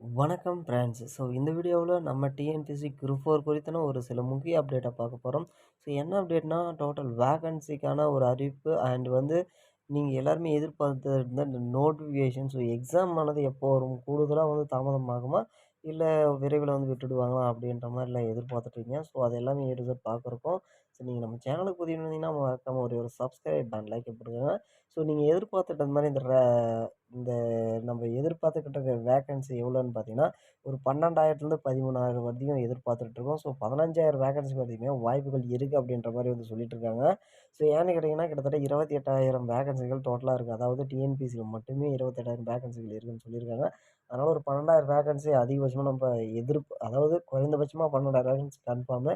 வணக்கம் friends so இந்த வீடியோவில் நம்ம டிஎன்பிஎஸ்சி குரூப் ஃபோர் குறித்தான ஒரு சில முக்கிய அப்டேட்டை பார்க்க போகிறோம் ஸோ என்ன அப்டேட்னா டோட்டல் வேகன்சிக்கான ஒரு அறிவிப்பு அண்ட் வந்து நீங்கள் எல்லாருமே எதிர்பார்த்து இருந்த இந்த நோட்டிஃபிகேஷன் ஸோ எக்ஸாம் ஆனது எப்போ வரும்? கூடுதலாக வந்து தாமதமாகுமா? இல்லை விரைவில் வந்து விட்டுடுவாங்களா அப்படின்ற மாதிரிலாம் எதிர்பார்த்துட்ருக்கீங்க ஸோ அது எல்லாமே எடுத்து பார்க்குறக்கும் ஸோ நீங்கள் நம்ம சேனலுக்கு புதிய இருந்தீங்கன்னா மறக்காமல் ஒரு ஒரு சப்ஸ்கிரைப் அண்ட் லைக் போட்டுக்கோங்க ஸோ நீங்கள் எதிர்பார்த்துட்டது மாதிரி இந்த இந்த நம்ம எதிர்பார்த்துக்கிட்ட வேக்கன்சி எவ்வளோன்னு பார்த்தீங்கன்னா ஒரு பன்னெண்டாயிரத்துலேருந்து பதிமூணாயிரம் வரைக்கும் எதிர்பார்த்துட்ருக்கோம் ஸோ பதினஞ்சாயிரம் வேக்கன்சி வரைக்குமே வாய்ப்புகள் இருக்குது அப்படின்ற மாதிரி வந்து சொல்லிட்டு இருக்காங்க. ஸோ ஏன்னு கேட்டிங்கன்னா கிட்டத்தட்ட இருபத்தி எட்டாயிரம் வேக்கன்சிகள் டோட்டலாக இருக்குது அதாவது டிஎன்பிசியில் மட்டுமே இருபத்தெட்டாயிரம் வேக்கன்சிகள் இருக்குதுன்னு சொல்லியிருக்காங்க. அதனால் ஒரு பன்னெண்டாயிரம் வேகன்சி அதிகபட்சமாக நம்ம எதிர்ப்பு அதாவது குறைந்தபட்சமாக பன்னெண்டாயிரம் வேகன்சி கன்ஃபார்மு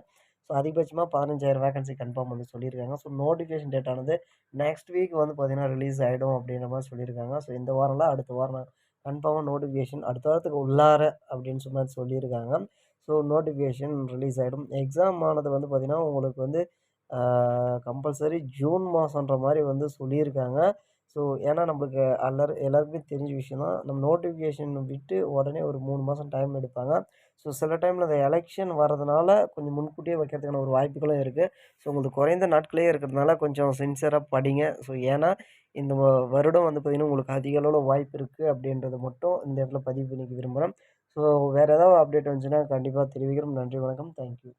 ஸோ அதிகபட்சமாக பதினஞ்சாயிரம் வேகன்சி கன்ஃபார்ம் வந்து சொல்லியிருக்காங்க. ஸோ நோட்டிஃபிகேஷன் டேட் ஆனது நெக்ஸ்ட் வீக் வந்து பார்த்திங்கன்னா ரிலீஸ் ஆகிடும் அப்படின்ற மாதிரி சொல்லியிருக்காங்க. ஸோ இந்த வாரம்லாம் அடுத்த வாரம் கன்ஃபார்மாக நோட்டிஃபிகேஷன் அடுத்த வாரத்துக்கு உள்ளார அப்படின்னு சொல்லி சொல்லியிருக்காங்க. ஸோ நோட்டிஃபிகேஷன் ரிலீஸ் ஆகிடும் எக்ஸாம் ஆனது வந்து பார்த்திங்கன்னா உங்களுக்கு வந்து கம்பல்சரி ஜூன் மாதன்ற மாதிரி வந்து சொல்லியிருக்காங்க. ஸோ ஏன்னா நம்மளுக்கு எல்லாரும் எல்லாருக்குமே தெரிஞ்ச விஷயம் தான். நம்ம நோட்டிஃபிகேஷன் விட்டு உடனே ஒரு மூணு மாதம் டைம் எடுப்பாங்க. ஸோ சில டைமில் அந்த எலெக்ஷன் வரதுனால கொஞ்சம் முன்கூட்டியே வைக்கிறதுக்கான ஒரு வாய்ப்புகளும் இருக்குது ஸோ உங்களுக்கு குறைந்த நாட்களே இருக்கிறதுனால கொஞ்சம் சின்சியராக படிங்க. ஸோ ஏன்னா இந்த வருடம் வந்து பார்த்திங்கன்னா உங்களுக்கு அதிக அளவில் வாய்ப்பு இருக்குது அப்படின்றத மட்டும் இந்த இடத்துல பதிவு பண்ணிக்க விரும்புகிறேன் ஸோ வேறு ஏதாவது அப்டேட் வந்துச்சுன்னா கண்டிப்பாக தெரிவிக்கிறோம் நன்றி வணக்கம். தேங்க்யூ